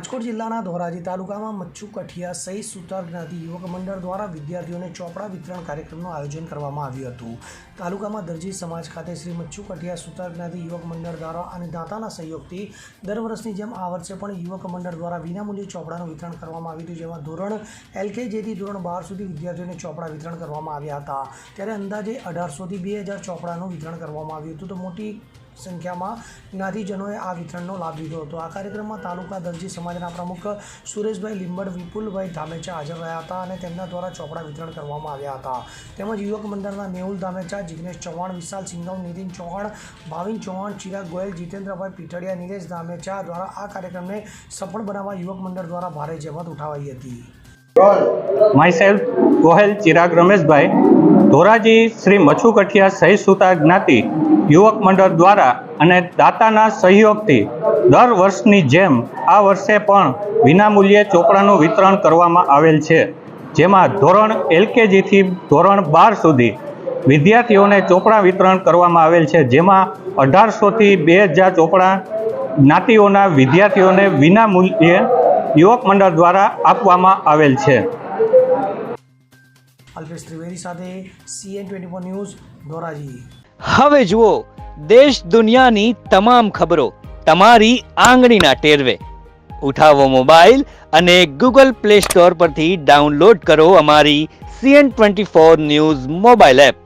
રાજકોટ જિલ્લાના ધોરાજી તાલુકામાં મચ્છુ કઠિયા સહિત સુતાર જ્ઞાતિ યુવક મંડળ દ્વારા વિદ્યાર્થીઓને ચોપડા વિતરણ કાર્યક્રમનું આયોજન કરવામાં આવ્યું હતું. તાલુકામાં દરજી સમાજ ખાતે શ્રી મચ્છુ કઠિયા સુતાર જ્ઞાતિ યુવક મંડળ દ્વારા અને દાતાના સહયોગથી દર વર્ષની જેમ આ વર્ષે પણ યુવક મંડળ દ્વારા વિનામૂલ્યે ચોપડાનું વિતરણ કરવામાં આવ્યું હતું, જેમાં ધોરણ એલકેજીથી ધોરણ બાર સુધી વિદ્યાર્થીઓને ચોપડા વિતરણ કરવામાં આવ્યા હતા. ત્યારે અંદાજે અઢારસોથી બે હજાર ચોપડાનું વિતરણ કરવામાં આવ્યું હતું. તો મોટી સંખ્યામાં જ્ઞાતિજનોએ આ વિતરણનો લાભ લીધો હતો. આ કાર્યક્રમમાં તાલુકા દરજી સમાજના પ્રમુખ સુરેશભાઈ લીંબડ, વિપુલભાઈ ધામેચા હાજર રહ્યા હતા અને તેમના દ્વારા ચોપડા વિતરણ કરવામાં આવ્યા હતા. તેમજ યુવક મંડળના મેહુલ ધામેચા, જિગ્નેશ ચૌહાણ, વિશાલ સિંઘમ, નીતિન ચૌહાણ, ભાવિન ચૌહાણ, ચિરાગ ગોયલ, જીતેન્દ્રભાઈ પીઠડિયા, નિલેશ ધામેચા દ્વારા આ કાર્યક્રમને સફળ બનાવવા યુવક મંડળ દ્વારા ભારે જહેમત ઉઠાવાઈ હતી. માય સેલ્ફ ગોહેલ ચિરાગ રમેશભાઈ ધોરાજી શ્રી મચ્છુ કઠિયા સહી જ્ઞાતિ, યુવક મંડળ દ્વારા અને દાતાના સહયોગથી દર વર્ષની જેમ આ વર્ષે પણ વિનામૂલ્યે ચોપડાનું વિતરણ કરવામાં આવેલ છે. જેમાં ધોરણ એલકેજીથી ધોરણ બાર સુધી વિદ્યાર્થીઓને ચોપડા વિતરણ કરવામાં આવેલ છે. જેમાં અઢારસોથી બે હજાર ચોપડા જ્ઞાતિઓના વિદ્યાર્થીઓને વિનામૂલ્યે યુવક મંડળ દ્વારા આપવામાં આવેલ છે. અલ્પેશ ત્રિવેદી સાથે CN twenty four news Dhoraji. હવે જુઓ દેશ દુનિયાની તમામ ખબરો તમારી આંગળીના ટેરવે. ઉઠાવો મોબાઈલ અને ગૂગલ પ્લે સ્ટોર પરથી ડાઉનલોડ કરો અમારી CN twenty four news mobile app.